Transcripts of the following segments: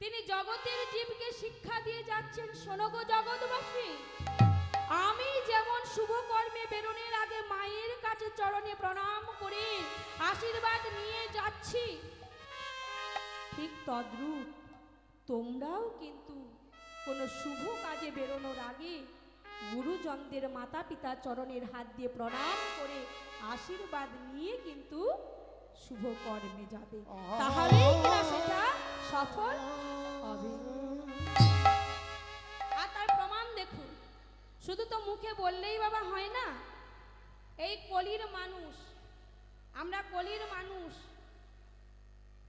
তিনি জগতের জীবকে শিক্ষা দিয়ে যাচ্ছেন। শোনগো জগৎবাসী, আমি যেমন শুভ কর্মে বেরোনোর আগে মায়ের কাছে চরণে প্রণাম করে আশীর্বাদ নিয়ে যাচ্ছি, ঠিক তদ্রূপ তোমরাও কিন্তু কোনো শুভ কাজে বেরোনোর আগে গুরুজনদের মাতা পিতা চরণের হাত দিয়ে প্রণাম করে আশীর্বাদ নিয়ে কিন্তু শুভ কর্মে যাবে তাহলেই কিনা সেটা সফল হবে। আর তার প্রমাণ দেখুন। শুধু তো মুখে বললেই বাবা হয় না। এই কলির মানুষ আমরা কলির মানুষ।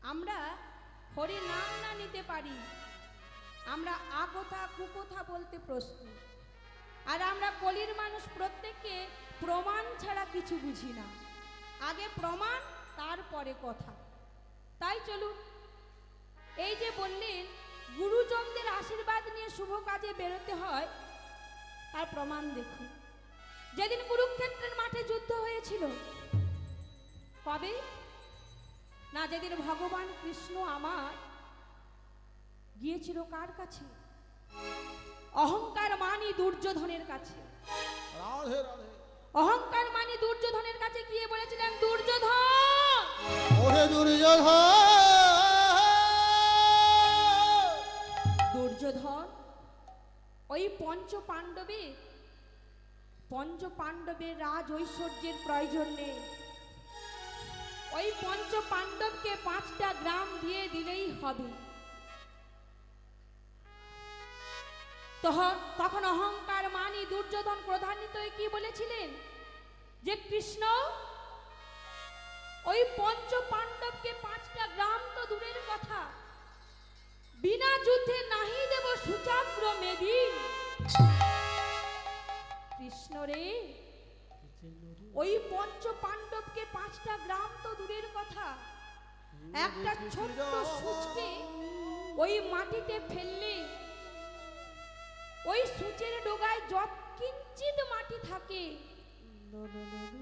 আমরা হরি নাম না নিতে পারি। আমরা আ কথা কুকথা বলতে প্রস্তুত। আর আমরা কলির মানুষ প্রত্যেককে প্রমাণ ছাড়া কিছু বুঝি না। আগে প্রমাণ তারপরে কথা। তাই চলুন, এই যে বললেন, গুরুজনদের আশীর্বাদ নিয়ে শুভ কাজে বেরোতে হয়, তার প্রমাণ দেখুন। যেদিন কুরুক্ষেত্রের মাঠে যুদ্ধ হয়েছিল, কবে? না, যেদিন ভগবান কৃষ্ণ আমার গিয়েছিল কার কাছে? অহংকার মানি দুর্যোধনের কাছে। রাধে রাধে। অহংকার মানে দুর্যোধনের কাছে গিয়ে বলেছিলেন দুর্যোধন! ওরে দুর্যোধন! দুর্যোধন ওই পঞ্চ পাণ্ডবে পঞ্চ পাণ্ডবের রাজ ঐশ্বর্যের প্রয়োজন নেই। ওই পঞ্চ পাণ্ডবকে পাঁচটা গ্রাম দিয়ে দিলেই হবে। তখন তখন অহংকার, মানি, দুর্যোধন প্রধানিত কি বলেছিলেন? যে কৃষ্ণ ওই পঞ্চ পাণ্ডবকে পাঁচটা গ্রাম তো দূরের কথা। বিনা যুদ্ধে নাহি দেব সুচাগ্র মেদিন। কৃষ্ণ রে, ওই পঞ্চ পাণ্ডবকে পাঁচটা গ্রাম তো দূরের কথা। একটা ছোট্ট সূচকে ওই মাটিতে ফেললে ওই সূচের ডোগায় যত কিঞ্চিত মাটি থাকে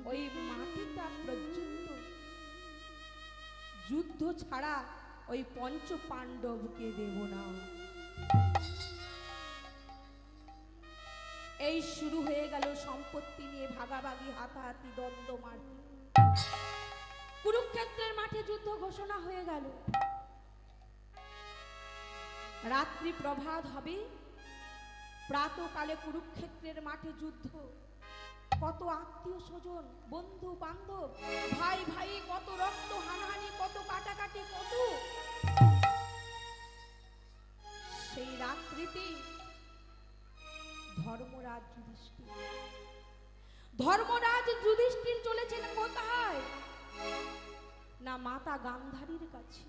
ওই মাটিটা পর্যন্ত যুদ্ধ ছাড়া ওই পঞ্চ পাণ্ডবকে দেব না। এই শুরু হয়ে গেল সম্পত্তি নিয়ে ভাগাভাগি হাতাহাতি দ্বন্দ্ব মারপিট। কুরুক্ষেত্রের মাঠে যুদ্ধ ঘোষণা হয়ে গেল। রাত্রি প্রভাত হবে প্রাতকালে কুরুক্ষেত্রের মাঠে যুদ্ধ। কত আত্মীয় স্বজন, বন্ধু, বান্ধব, ভাই ভাই, কত রক্ত হানাহানি, কত কাটাকাটি, কত? সেই রাত্রিতে ধর্মরাজ যুধিষ্ঠির। ধর্মরাজ যুধিষ্ঠির চলেছেন কোথায়? না, মাতা গান্ধারীর কাছে।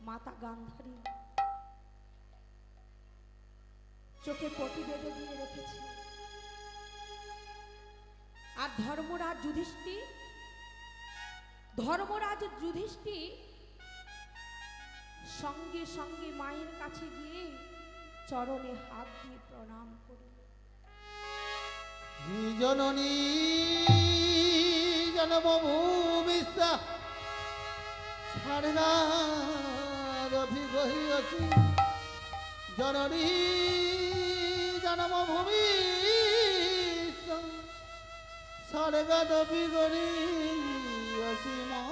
মাতা গান্ধারী চোখে পটি বেঁধে দিয়ে রেখেছে। আর ধর্মরাজ যুধিষ্ঠি ধর্মরাজ যুধিষ্ঠি সঙ্গে সঙ্গে মায়ের কাছে গিয়ে চরণে হাত দিয়ে প্রণাম করল জননী জননী জন্মভূমি স্বর্গাদভি গহিয়সি মা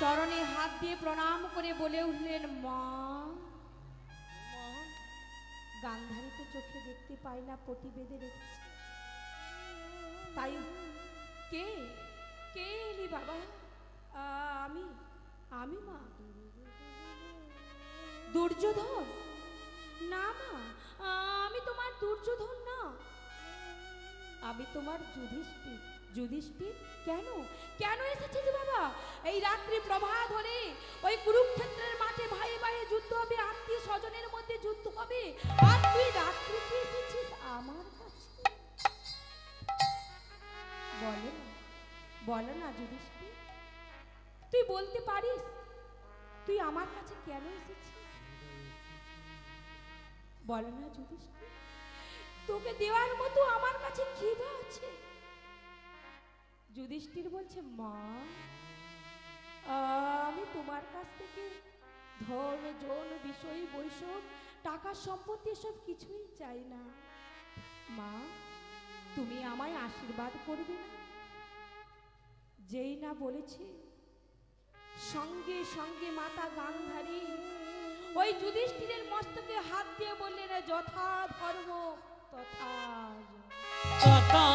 চরণে হাত দিয়ে প্রণাম করে বলে উঠলেন, মা। গান্ধারী তো চোখে দেখতে পাই না পটি বেঁধে রেখেছে তাই কে? কে এলি বাবা? আমি আমি মা। দুর্যোধন না মা আমি তোমার দুর্যোধন না। আমি তোমার যুধিষ্ঠির। যুধিষ্ঠির? কেন? কেন এসেছিস বাবা? এই রাত্রি প্রভাত হলে ওই কুরুক্ষেত্রের মাঠে ভাই ভাই যুদ্ধ হবে, আত্মীয় স্বজনের মধ্যে যুদ্ধ হবে। আর তুই রাত্রিতে এসেছিস আমার কাছে? বলে বলে না যুধিষ্ঠির। তুই বলতে পারিস? তুই আমার কাছে কেন এসেছিস? বলে না যুধিষ্ঠির তোকে দেওয়ার মতো আমার কাছে কি আছে। যুধিষ্ঠির বলছে, মা, আমি তোমার কাছ থেকে ধন জন বিষয় বৈষব টাকা, সম্পত্তি সব কিছুই চাই না। মা, তুমি আমায় আশীর্বাদ করবে না? যেই না বলেছে, সঙ্গে সঙ্গে মাতা গান্ধারী ওই যুধিষ্ঠিরের মস্তকে হাত দিয়ে বললেন যথা ধর্ম তথা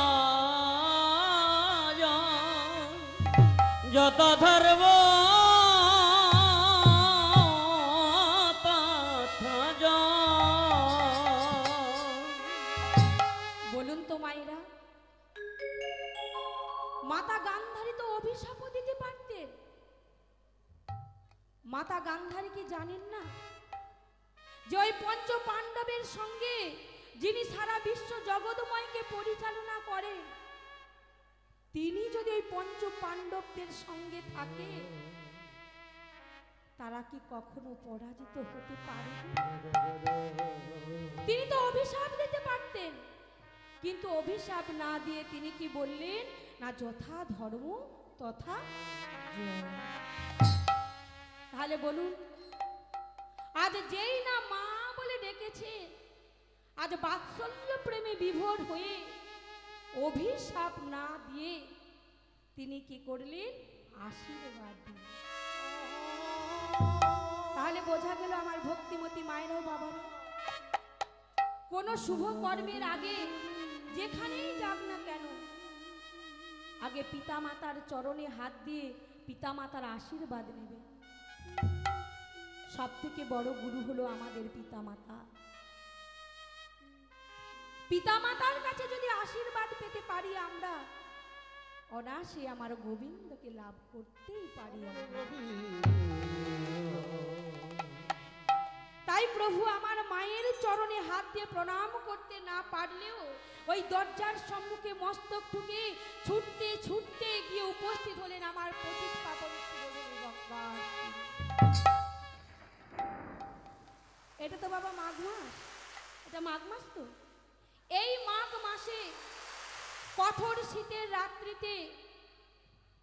যথা ধর্ম মাতা গান্ধারী কি জানেন না যে ওই পঞ্চ পাণ্ডবের সঙ্গে যিনি সারা বিশ্ব জগৎময়কে পরিচালনা করেন, তিনি যদি ওই পঞ্চ পাণ্ডবদের সঙ্গে থাকে, তারা কি কখনো পরাজিত হতে পারে তিনি তো অভিশাপ দিতে পারতেন, কিন্তু অভিশাপ না দিয়ে তিনি কি বললেন, না যথা ধর্ম তথা। তাহলে বলুন, আজ যেই না মা বলে ডেকেছে, আজ বাৎসল্য প্রেমে বিভোর হয়ে অভিশাপ না দিয়ে তিনি কি করলেন? আশীর্বাদ দিলেন। তাহলে বোঝা গেল আমার ভক্তিমতী মায়েরাও বাবারা কোন শুভ কর্মের আগে যেখানেই যাক না কেন, আগে পিতা মাতার চরণে হাত দিয়ে পিতা মাতার আশীর্বাদ নেবে। সব বড় গুরু হলো আমাদের পিতামাতা। পিতামাতার কাছে যদি আশীর্বাদ পেতে পারি আমরা অনাসে আমার গোবিন্দকে লাভ করতেই পারি তাই প্রভু আমার মায়ের চরণে হাত দিয়ে প্রণাম করতে না পারলেও, ওই দরজার সম্মুখে মস্তক ঠুকে ছুটতে ছুটতে গিয়ে উপস্থিত হলেন আমার পতিত এটা তো বাবা মাঘ মাস। এটা মাঘ মাস তো। এই মাঘ মাসে কঠোর শীতের রাত্রিতে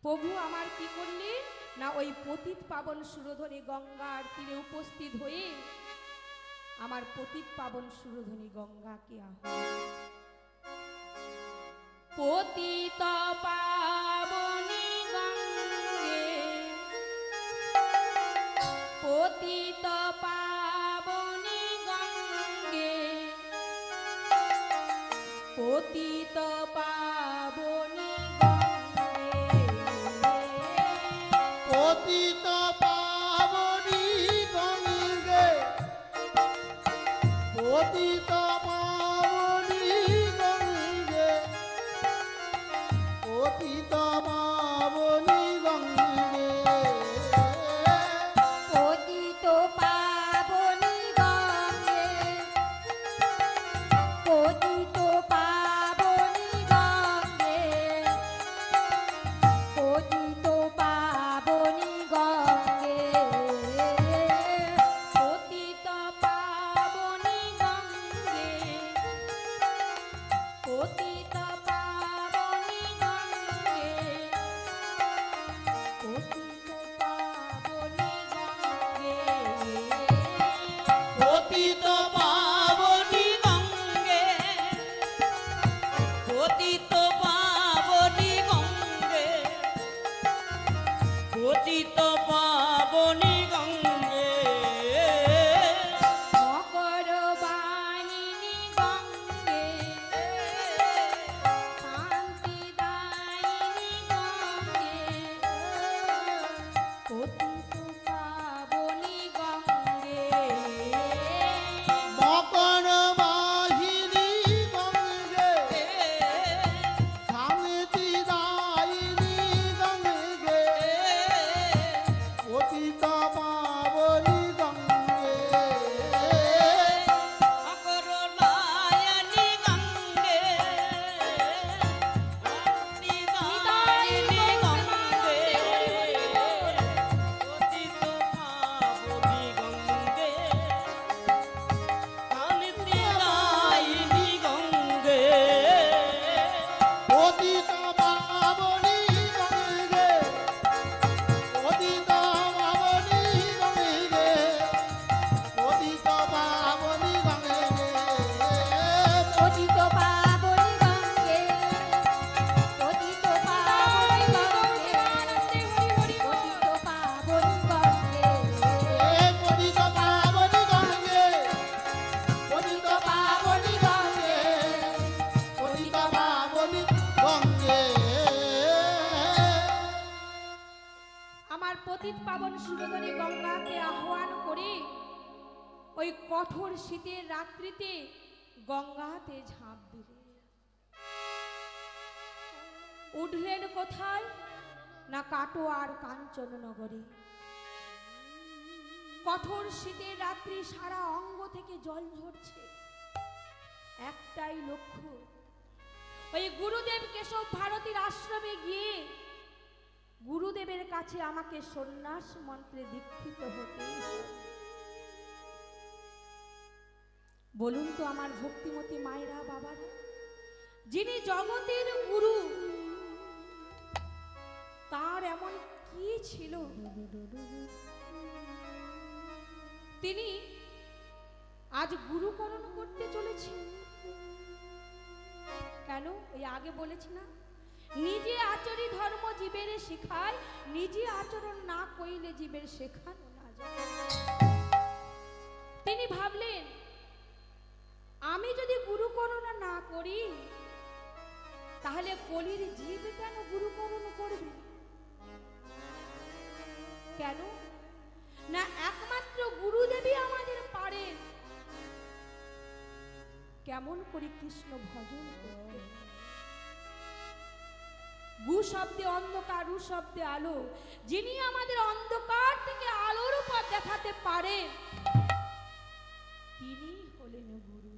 প্রভু আমার কি করলেন না ওই পতিত পাবন সুরধনী গঙ্গার তীরে উপস্থিত হয়ে আমার পতিত পাবন সুরধনী গঙ্গাকে আহ্বান পতিত পাবনী পতিত পাবনী গঙ্গে। পতিত পাবনী গঙ্গে পতিত পাবনি গঙ্গে। পতিত পাবন সুরধনী গঙ্গাকে আহ্বান করে ওই কঠোর শীতের রাত্রিতে গঙ্গাতে ঝাঁপ দিলেন উঠলেন কোথায়? না কাটো আর কাঞ্চন নগরে কঠোর শীতের রাত্রি সারা অঙ্গ থেকে জল ঝরছে। একটাই লক্ষ্য, ওই গুরুদেব কেশব ভারতীর আশ্রমে গিয়ে গুরুদেবের কাছে আমাকে সন্ন্যাস মন্ত্রে দীক্ষিত হতে বলুন তো আমার ভক্তিমতী মায়েরা বাবারা, যিনি জগতের গুরু, তার এমন কি ছিল? তিনি আজ গুরুকরণ করতে চলেছেন। কেন? ওই আগে বলেছি না নিজে আচরি ধর্ম জীবের শেখায় নিজে আচরণ না কইলে জীবের শেখানো না তিনি ভাবলেন, আমি যদি গুরুকরণ না করি, তাহলে কলির জীব কেন গুরুকরণ করবে? কেন? না একমাত্র গুরুদেবী আমাদের পারেন। কেমন করে কৃষ্ণ ভজন করতে গু শব্দে অন্ধকার রু শব্দে আলো। যিনি আমাদের অন্ধকার থেকে আলোর পথ দেখাতে পারেন, তিনি হলেন গুরু।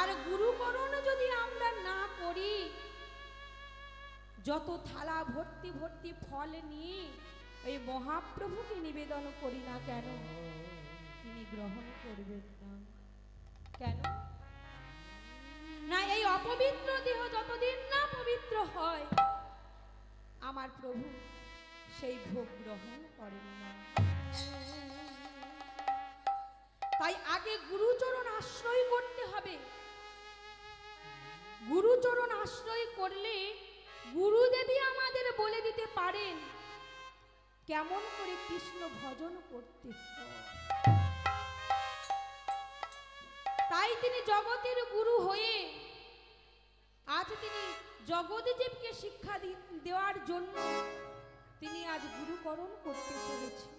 আর গুরুকরণ যদি আমরা না করি, যত থালা ভর্তি ভর্তি ফল নিয়ে এই মহাপ্রভুকে নিবেদন করি না কেন? তিনি গ্রহণ করবেন না। কেন? না এই অপবিত্র দেহ যতদিন না পবিত্র হয়, আমার প্রভু সেই ভোগ গ্রহণ করেন। না তাই আগে গুরুচরণ আশ্রয় করতে হবে। গুরুচরণ আশ্রয় করলে গুরুদেবী আমাদের বলে দিতে পারেন, কেমন করে কৃষ্ণ ভজন করতে হয়। তাই তিনি জগতের গুরু হয়ে আজ তিনি জগদীদেবকে শিক্ষা দেওয়ার জন্য তিনি আজ গুরুকরণ করতে চলেছেন।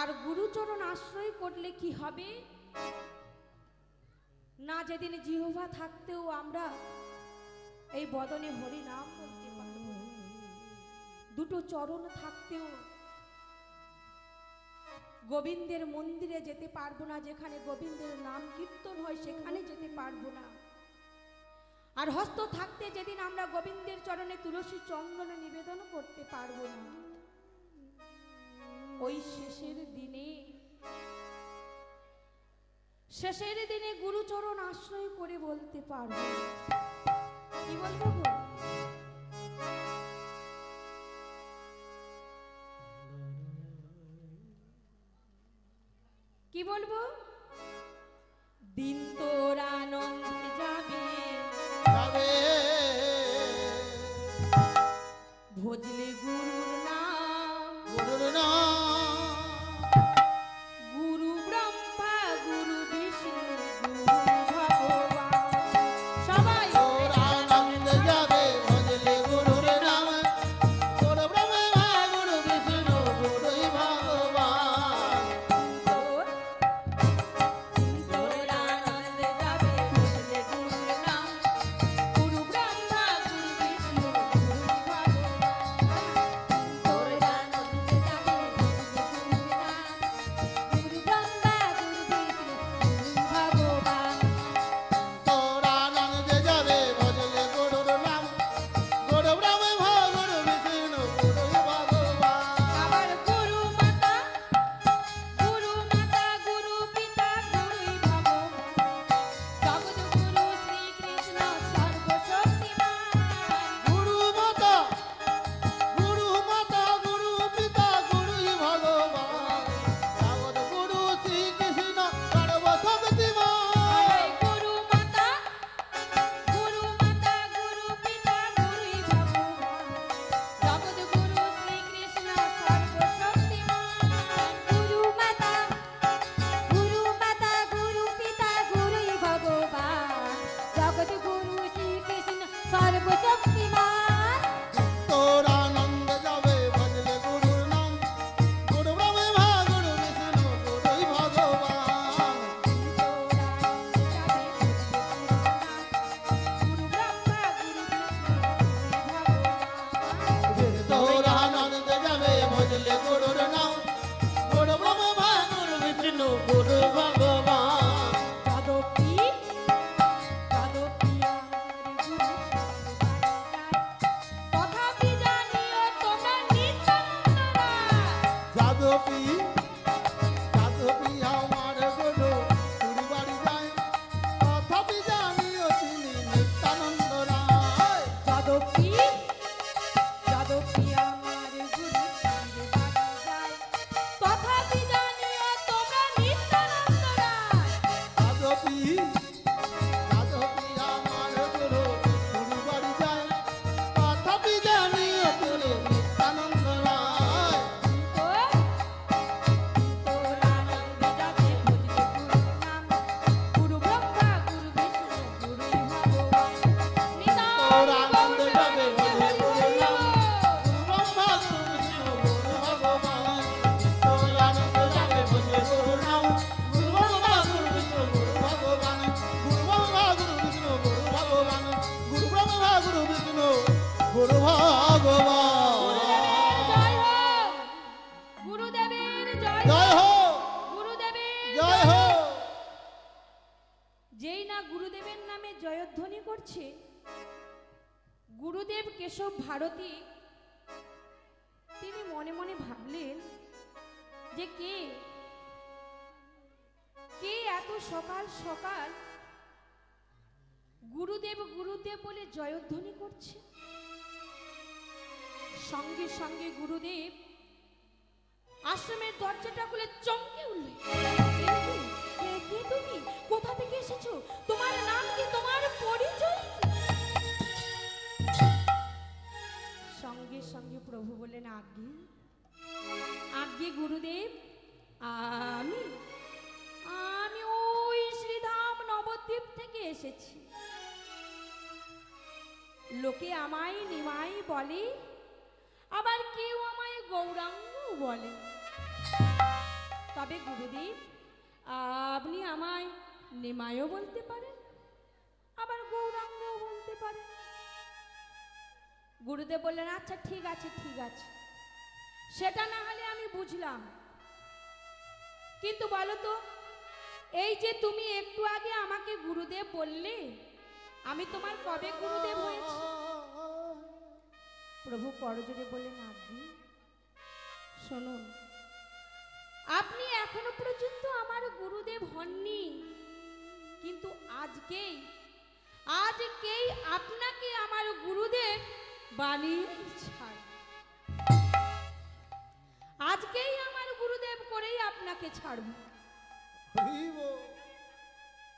আর গুরুচরণ আশ্রয় করলে কি হবে? না, যেদিন জিহবা থাকতেও আমরা এই বদনে হরি নাম বলতে পারব। দুটো চরণ থাকতেও গোবিন্দের মন্দিরে যেতে পারব না, যেখানে গোবিন্দের নাম কীর্তন হয়, সেখানে যেতে পারব না। আর হস্ত থাকতে যেদিন আমরা গোবিন্দের চরণে তুলসী চন্দনে নিবেদন করতে পারব না। ওই শেষের দিনে শেষের দিনে গুরুচরণ আশ্রয় করে বলতে পারব কি বলব কি বলব? দিন তোর আনন্দ কেশব ভারতী, তিনি মনে মনে ভাবলেন যে কে? কে এত সকাল সকাল গুরুদেব গুরুদেব বলে জয়ধ্বনি করছে? সঙ্গে সঙ্গে গুরুদেব আশ্রমের দরজাটা খুলে চমকে উঠল কোথা থেকে এসেছ? তোমার নাম কি? তোমার পরিচয় কি? সঙ্গে সঙ্গে প্রভু বলেন আজ্ঞে আজ্ঞে গুরুদেব, আমি আমি ওই শ্রীধাম নবদ্বীপ থেকে এসেছি। লোকে আমায় নিমাই বলে, আবার কেউ আমায় গৌরাঙ্গ বলে। তবে গুরুদেব, আপনি আমায় নিমায়ও বলতে পারেন, আবার পারেন গুরুদেব বললেন আচ্ছা ঠিক আছে ঠিক আছে। সেটা না হলে আমি বুঝলাম। কিন্তু বলো তো, এই যে তুমি একটু আগে আমাকে গুরুদেব বললে, আমি তোমার কবে গুরুদেব হয়েছি? প্রভু করজোরে বললেন আপনি শুনুন আপনি এখনও পর্যন্ত আমার গুরুদেব হননি। কিন্তু আজকেই আজকেই আপনাকে আমার গুরুদেব বানিয়ে ছাড়। আজকেই আমার গুরুদেব করেই আপনাকে ছাড়ব।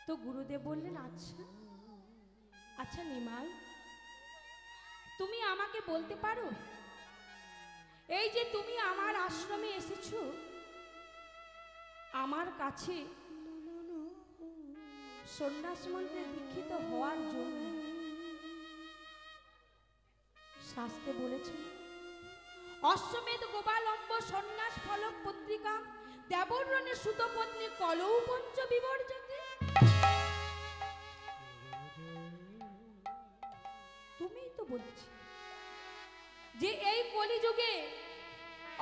তো গুরুদেব বললেন আচ্ছা আচ্ছা নিমাই তুমি আমাকে বলতে পারো? এই যে তুমি আমার আশ্রমে এসেছ আমার কাছে সন্ন্যাস মন্ত্রে দীক্ষিত হওয়ার জন্য শাস্তে বলেছেন অশ্বমেধ গোপালম্ব সন্ন্যাস ফলক পত্রিকা দেবরণে সুতপত্নী কলৌ পঞ্চ বিবর্জকে। তুমিই তো বলেছি যে এই কলিযুগে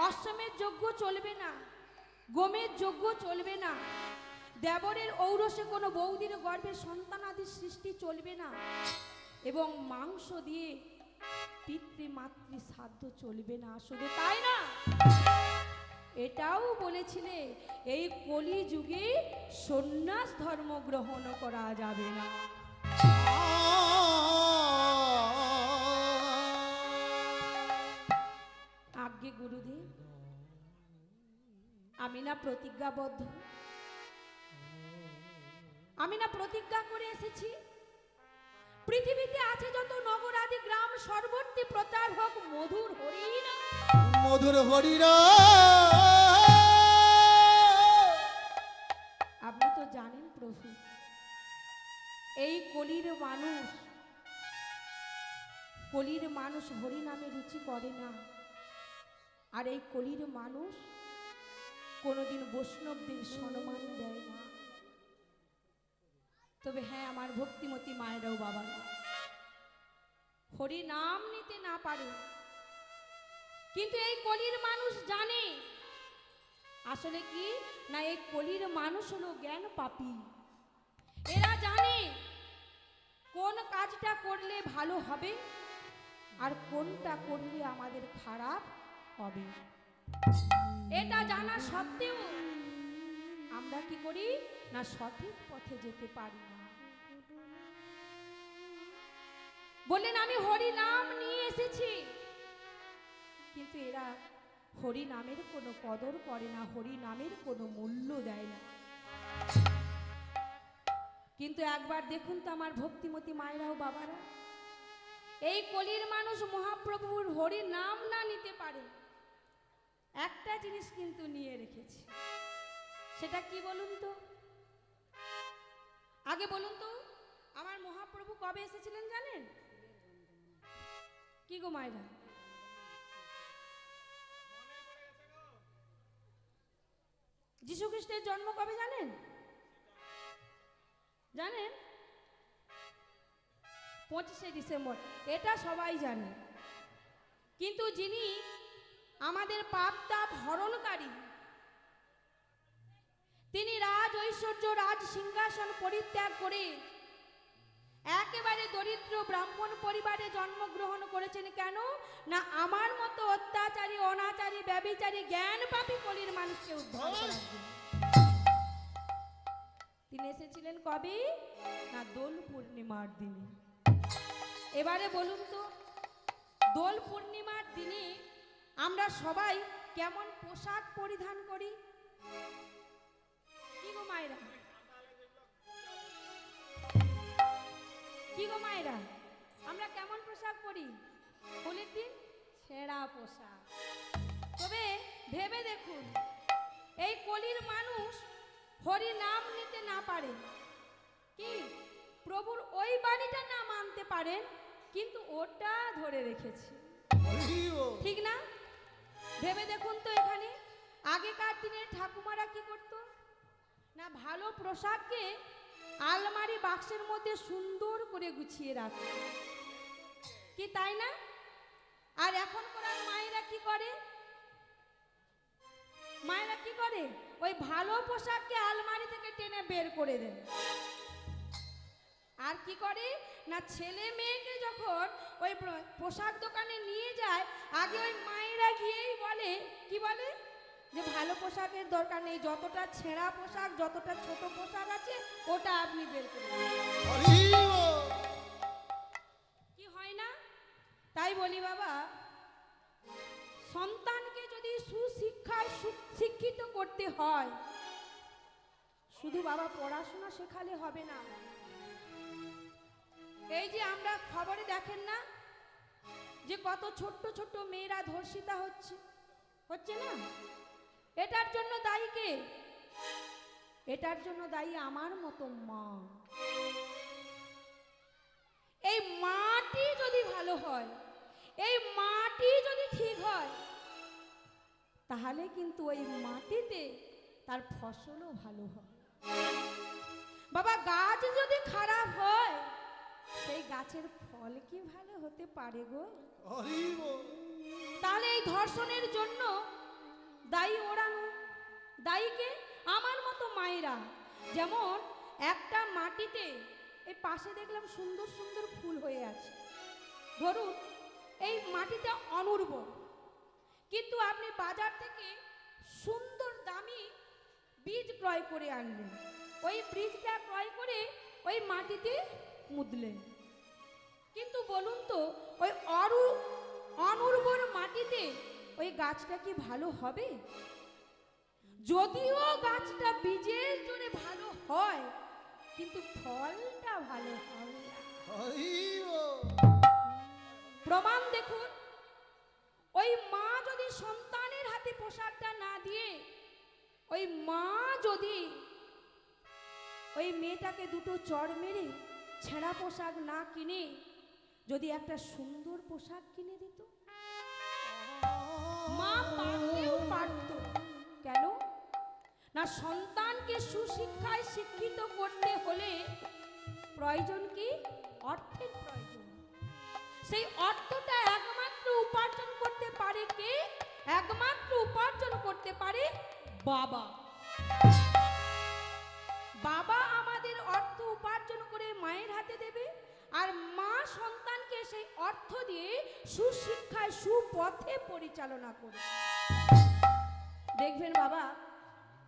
অশ্বমের যজ্ঞ চলবে না গোমের যজ্ঞ চলবে না দেবরের ঔরসে কোনো বৌদির গর্ভে সন্তানাদির সৃষ্টি চলবে না এবং মাংস দিয়ে পিতৃ মাতৃ সাধ্য চলবে না শুধু তাই না? এটাও বলেছিলে, এই কলি যুগে সন্ন্যাস ধর্ম গ্রহণ করা যাবে না। আজ্ঞে গুরুদেব, আমি না প্রতিজ্ঞাবদ্ধ। আমি না প্রতিজ্ঞা করে এসেছি। পৃথিবীতে আছে যত নগর আদি গ্রাম সর্বত্রে প্রচার হোক মধুর হরিনা মধুর হরির আপনি তো জানেন প্রভু এই কলির মানুষ কলির মানুষ হরি নামে রুচি করে না। আর এই কলির মানুষ কোনোদিন বৈষ্ণবদের সম্মান দেয় ভক্তিমতী মায়েরাও বাবারা হরি নাম নিতে না পারে। কিন্তু এই কলির মানুষ জানে। আসলে কি? না, এই কলির মানুষ হলো জ্ঞান পাপী। এরা জানে কোন কাজটা করলে ভালো হবে আর কোনটা করলে আমাদের খারাপ হবে। এটা জানা সত্ত্বেও আমরা কি করি? না সঠিক পথে যেতে পারি না। বললেন, আমি হরি নাম নিয়ে এসেছি। কিন্তু এরা হরি নামের কোনো কদর করে না, হরি নামের কোনো মূল্য দেয় না। কিন্তু একবার দেখুন তো আমার ভক্তিমতী মায়েরাও বাবারা, এই কলির মানুষ মহাপ্রভুর হরি নাম না নিতে পারে। একটা জিনিস কিন্তু নিয়ে রেখেছে। সেটা কি বলুন তো? আগে বলুন তো, আমার মহাপ্রভু কবে এসেছিলেন জানেন? কি গো মায়েরা? যিশু খ্রিস্টের জন্ম কবে জানেন? জানেন? পঁচিশে ডিসেম্বর, এটা সবাই জানে। কিন্তু যিনি আমাদের পাপ তাপ হরণকারী, তিনি রাজ ঐশ্বর্য, রাজ সিংহাসন পরিত্যাগ করে একেবারে দরিদ্র ব্রাহ্মণ পরিবারে জন্মগ্রহণ করেছেন কেন? না আমার মতো অত্যাচারী, অনাচারী ব্যবিচারী জ্ঞান পাপী কলির মানুষকে উদ্ধার করার। তিনি এসেছিলেন কবে? না, দোল পূর্ণিমার দিনে। এবারে বলুন তো, দোল পূর্ণিমার দিনে আমরা সবাই কেমন পোশাক পরিধান করি? কি গো মায়েরা? আমরা কেমন পোশাক পরি? হোলির দিন ছেঁড়া পোশাক। তবে ভেবে দেখুন, এই কলির মানুষ হরি নাম নিতে না পারে। কি? প্রভুর ওই বাণীটা না মানতে পারেন, কিন্তু ওটা ধরে রেখেছে। ঠিক না? ভেবে দেখুন তো এখানে, আগেকার দিনে ঠাকুমারা কি করত? না ভালো পোশাককে আলমারি বাক্সের মধ্যে সুন্দর করে গুছিয়ে রাখত কি তাই না? আর এখন করার মায়েরা কি করে? মায়েরা কি করে? ওই ভালো পোশাককে আলমারি থেকে টেনে বের করে দেয় আর কি করে? না, ছেলে মেয়েকে যখন ওই পোশাক দোকানে নিয়ে যায়, আগে ওই মায়েরা গিয়েই বলে, কি বলে? যে ভালো পোশাকের দরকার নেই, যতটা ছেঁড়া পোশাক, যতটা ছোট পোশাক আছে, ওটা আপনি বের করে দিন। হরি বল। কি হয় না তাই বলি বাবা, সন্তানকে যদি সুশিক্ষায় শিক্ষিত করতে হয়, শুধু বাবা পড়াশোনা শেখালে হবে না এই যে আমরা খবরে দেখেন না, যে কত ছোট্ট ছোট্ট মেয়েরা ধর্ষিতা হচ্ছে হচ্ছে না এটার জন্য দায়ী কে? এটার জন্য দায়ী আমার মতো মা। এই মাটি যদি ভালো হয় এই মাটি যদি ঠিক হয় তাহলে কিন্তু ওই মাটিতে তার ফসলও ভালো হয়। বাবা গাছ যদি খারাপ হয় সেই গাছের ফল কি ভালো হতে পারে গো? তাহলে এই ধর্ষণের জন্য দায়ী ওড়ানো, দায়ীকে আমার মতো মায়েরা। যেমন একটা মাটিতে, এই পাশে দেখলাম সুন্দর সুন্দর ফুল হয়ে আছে। ধরুন, এই মাটিটা অনুর্বর। কিন্তু আপনি বাজার থেকে সুন্দর দামি বীজ ক্রয় করে আনলেন। ওই বীজটা ক্রয় করে ওই মাটিতে মুদলেন। কিন্তু বলুন তো, ওই অরু, অনুর্বর মাটিতে ওই গাছটা কি ভালো হবে? যদিও গাছটা বীজের জন্য ভালো হয় কিন্তু ফলটা ভালো হবে প্রমাণ দেখুন ওই মা যদি সন্তানের হাতে পোশাকটা না দিয়ে ওই মা যদি ওই মেয়েটাকে দুটো চড় মেরে ছেঁড়া পোশাক না কিনে যদি একটা সুন্দর পোশাক কিনে দিত? মা পারলেও পারত। কেন? না, সন্তানকে সুশিক্ষায় শিক্ষিত করতে হলে প্রয়োজন কি? অর্থের প্রয়োজন। সেই অর্থটা একমাত্র উপার্জন করতে পারে কে? একমাত্র উপার্জন করতে পারে বাবা। বাবা আমাদের অর্থ উপার্জন করে মায়ের হাতে দেবে? আর মা সন্তানকে সেই অর্থ দিয়ে সুশিক্ষায়, সুপথে পরিচালনা করে। দেখবেন বাবা,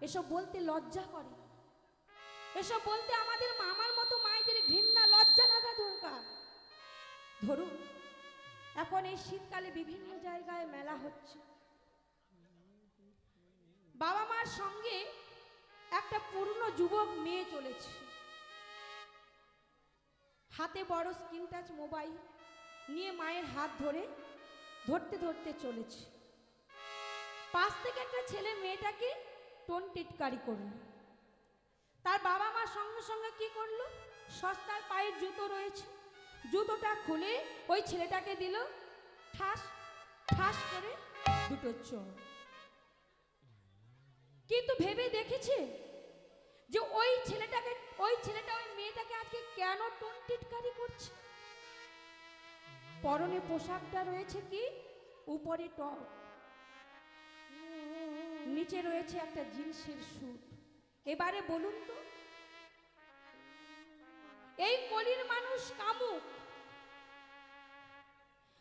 এসব বলতে লজ্জা করে। এসব বলতে আমাদের মামার মতো মায়েদের ঘৃণা, লজ্জা লাগা দরকার। ধরুন, এখন এই শীতকালে বিভিন্ন জায়গায় মেলা হচ্ছে। বাবা মার সঙ্গে একটা পুরনো যুবক মেয়ে চলেছে। হাতে বড় স্ক্রিন টাচ মোবাইল নিয়ে মায়ের হাত ধরে ধরতে ধরতে চলেছে। পাশ থেকে একটা ছেলে মেয়েটাকে টোন টিটকারি করল। তার বাবা মা সঙ্গে সঙ্গে কি করল? সস্তার পায়ের জুতো রয়েছে। জুতোটা খুলে ওই ছেলেটাকে দিল, ঠাস ঠাস করে দুটো চোর কিন্তু ভেবে দেখেছে যে ওই ছেলেটাকে, ওই ছেলেটা, ওই মেয়েটাকে আজকে কেন টোন টিটকারি করছে? পরনে পোশাকটা রয়েছে কি? উপরে টপ। নিচে রয়েছে একটা জিন্সের স্যুট। এবারে বলুন তো, এই কলির মানুষ কামুক।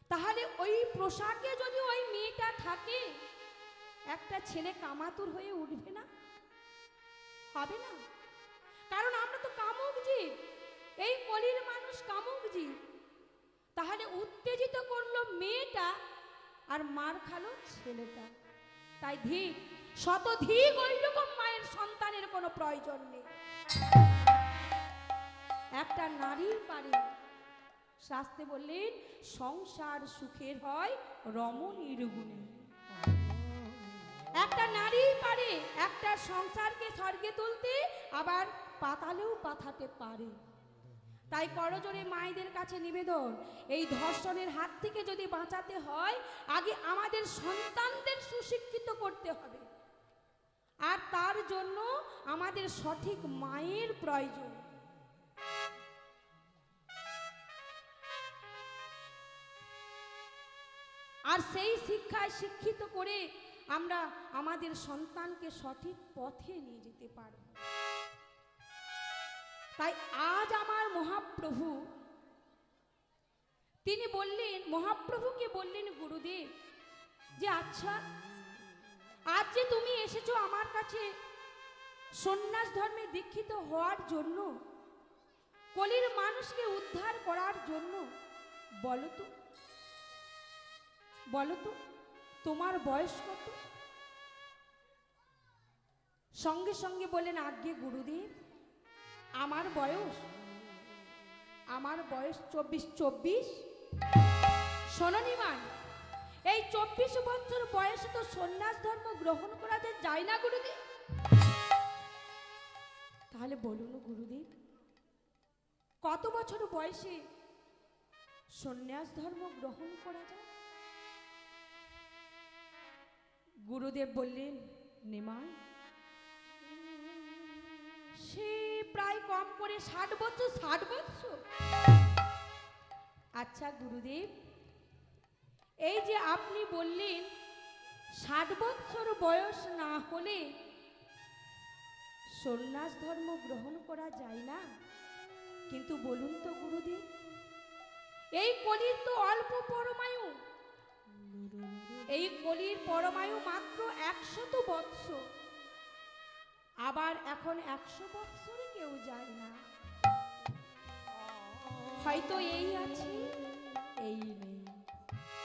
তাহলে ওই পোশাকে যদি ওই মেয়েটা থাকে, একটা ছেলে কামাতুর হয়ে উঠবে না? হবে না? কারণ আমরা তো কামুক জীব এই কলির মানুষ কামুক জীব তাহলে উত্তেজিত করল মেয়েটা আর মার খালো ছেলেটা। তাই ধিক শত ধিক ওই রকম মায়ের সন্তানের কোনো প্রয়োজন নেই। একটা নারীর পারে শাস্তে বললেন, সংসার সুখের হয় রমণীর গুণে। একটা নারী পারে, একটা সংসারকে স্বর্গে তুলতে, আবার পাতালেও পাঠাতে পারে। তাই করজোরে মায়েদের কাছে নিবেদন, এই ধর্ষণের হাত থেকে যদি বাঁচাতে হয়, আগে আমাদের সন্তানদের সুশিক্ষিত করতে হবে। আর তার জন্য আমাদের সঠিক মায়ের প্রয়োজন। আর সেই শিক্ষায় শিক্ষিত করে আমরা আমাদের সন্তানকে সঠিক পথে নিয়ে যেতে পারব। তাই আজ আমার মহাপ্রভু, তিনি বললেন, মহাপ্রভুকে বললেন গুরুদেব, যে আচ্ছা আজ যে তুমি এসেছ আমার কাছে সন্ন্যাস ধর্মে দীক্ষিত হওয়ার জন্য, কলির মানুষকে উদ্ধার করার জন্য, বলো তো বলো তো। তোমার বয়স কত? সঙ্গে সঙ্গে বলেন, আজ্ঞে গুরুদেব, আমার বয়স আমার বয়স চব্বিশ চব্বিশ? শোনিমান এই চব্বিশ বছর বয়সে তো সন্ন্যাস ধর্ম গ্রহণ করা যায় না গুরুদেব। তাহলে বলুন গুরুদেব, কত বছর বয়সে সন্ন্যাস ধর্ম গ্রহণ করা যায়? গুরুদেব বললেন, নিমাই, সে প্রায় কম করে ষাট বছর ষাট বছর? আচ্ছা গুরুদেব, এই যে আপনি বললেন ষাট বছর বয়স না হলে সন্ন্যাস ধর্ম গ্রহণ করা যায় না। কিন্তু বলুন তো গুরুদেব, এই কলির তো অল্প পরমায়ু এই কলির পরমায়ু মাত্র একশত বৎসর। আবার এখন একশো বৎসরে কেউ যায় না। হয়তো এই আছে, এই নেই।